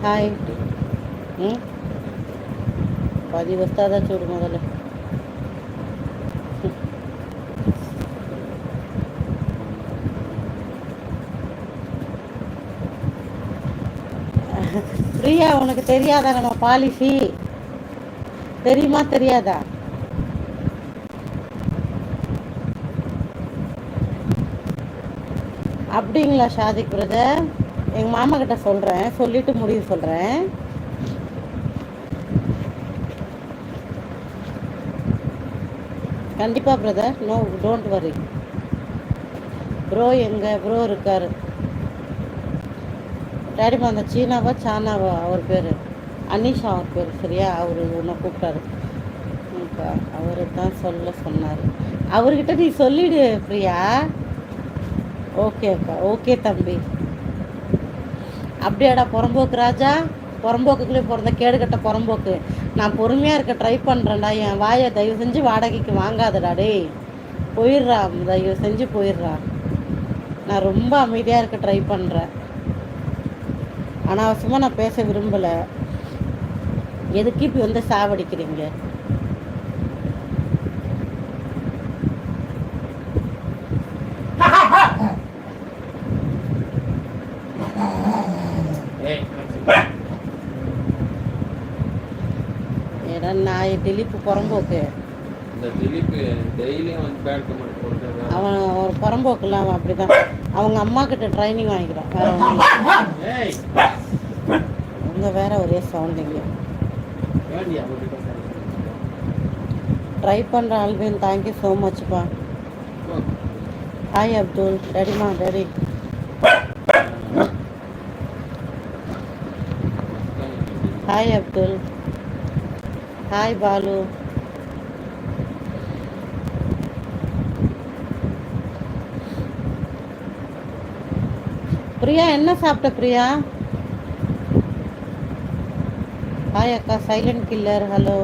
Hi ఉం? పది వస్తుందా చూడు మొదలు பிரியா உனக்கு தெரியாதா நம்ம பாலிசி தெரியுமா தெரியாதா அப்படிங்களா ஷாதிக் பிரதர் எங்கள் மாமா கிட்ட சொல்கிறேன் சொல்லிட்டு முடிவு சொல்கிறேன் கண்டிப்பாக brother no don't worry bro எங்க? ப்ரோ இருக்காரு. டேடிமா அந்த சீனாவா சானாவா? அவர் பேர். அனீஷா அவர் பேர் சரியா? அவர் உன்னை கூப்பிட்டாரு. அவரு தான் சொல்ல சொன்னார். அவர்கிட்ட நீ சொல்லிடு பிரியா. ஓகே அக்கா. ஓகே தம்பி. அப்படியாடா புறம்போக்கு ராஜா? புறம்போக்குக்குள்ளே பிறந்த கேடுகட்ட புறம்போக்கு. நான் பொறுமையாக இருக்க ட்ரை பண்ணுறேன்டா என் வாயை தயவு செஞ்சு வாடகைக்கு வாங்காதடா டேய். போயிடுறா தயவு செஞ்சு போயிடுறா. நான் ரொம்ப அமைதியாக இருக்க ட்ரை பண்ணுறேன் அனாவசியமாக நான் பேச விரும்பலை. எதுக்கு இப்படி வந்து சாவடிக்கிறீங்க? நான் திலீப் புறம்போக்கு. அவன் ஒரு புறம்போக்குல அவன் அப்படிதான். அவங்க அம்மா கிட்ட ட்ரைனிங் வாங்கிக்கிறான். வேற ஒன்றும் உங்க வேற ஒரே சவுண்டிங்க ட்ரை பண்ணுற ஆல்வின் தேங்க்யூ ஸோ மச்ப்பா hi Abdul டேடிமா daddy hi Abdul hi Balu Priya என்ன சாப்பிட்ட பிரியா ஹாய் அக்கா சைலண்ட் கில்லர் ஹலோ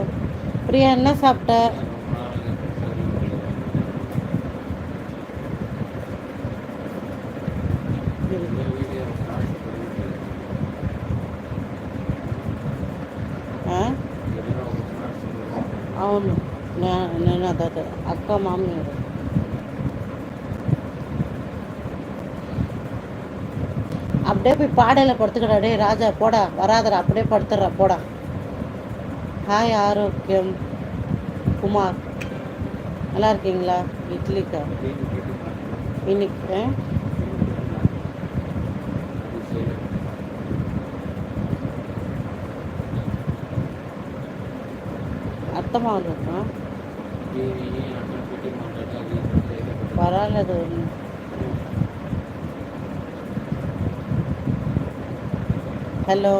பிரியா என்ன சாப்பிட்ட అవును నే- నేను అదే అక్క మామయ్య அப்படியே போய் பாடையில் படுத்துக்கடா டேய் ராஜா போடா வராதடா அப்படியே படுத்துடுறா போடா ஹாய் ஆரோக்கியம் குமார் நல்லா இருக்கீங்களா இட்லிக்கா இன்னைக்கு சத்தமாக வந்துருக்கோம் பரவாயில்ல அது ஹலோ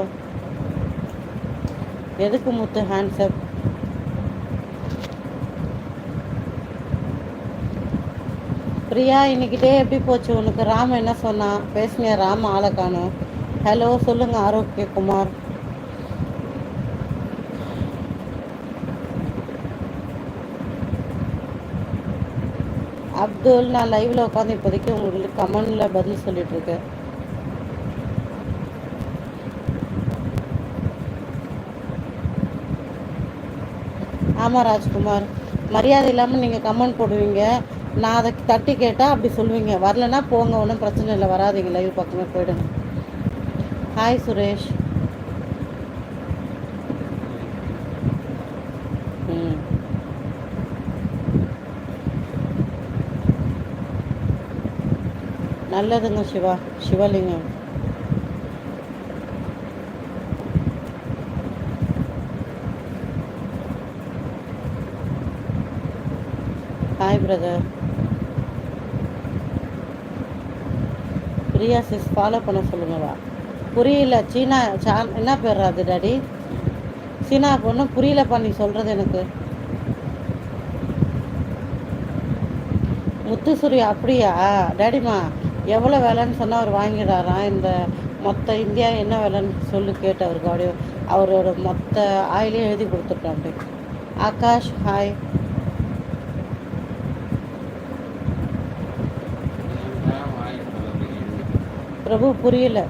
எதுக்கு முத்து ஹேண்ட்ஸப் பிரியா இன்னைக்கு எப்படி போச்சு? உனக்கு ராம் என்ன சொன்னா பேசுங்க ராம் ஆளை காணும். ஹலோ ஆரோக்கிய குமார் அப்துல் நான் லைவ்ல உட்காந்து இப்போதைக்கு உங்களுக்கு கமெண்ட்ல பதில் சொல்லிட்டு இருக்கேன். ஆமாம் ராஜ்குமார். மரியாதை இல்லாமல் நீங்கள் கமெண்ட் போடுவீங்க. நான் அதை தட்டி கேட்டால் அப்படி சொல்லுவீங்க. வரலன்னா போங்க ஒன்றும் பிரச்சனை இல்லை. வராதீங்க லைவ் பக்கமே போயிடுங்க. ஹாய் சுரேஷ். ம். நல்லதுங்க Siva Sivalingam. Hi brother Priya sis follow பண்ண சொல்லுங்கவா புரியல சீனா சா என்ன பேர் அது டாடி? சீனா பொண்ணு புரியலப்பா நீ சொல்கிறது எனக்கு. முத்துசூரி அப்படியா? டாடிமா எவ்வளோ விலைன்னு சொன்னால் அவர் வாங்கிடுறாராம் இந்த மொத்த இந்தியா என்ன விலைன்னு சொல்லி கேட்டு அவருக்கு அப்படியே அவரோட மொத்த ஆயிலையும் எழுதி கொடுத்துட்டோம் அப்படி ஆகாஷ் ஹாய் பிரபு புரியல.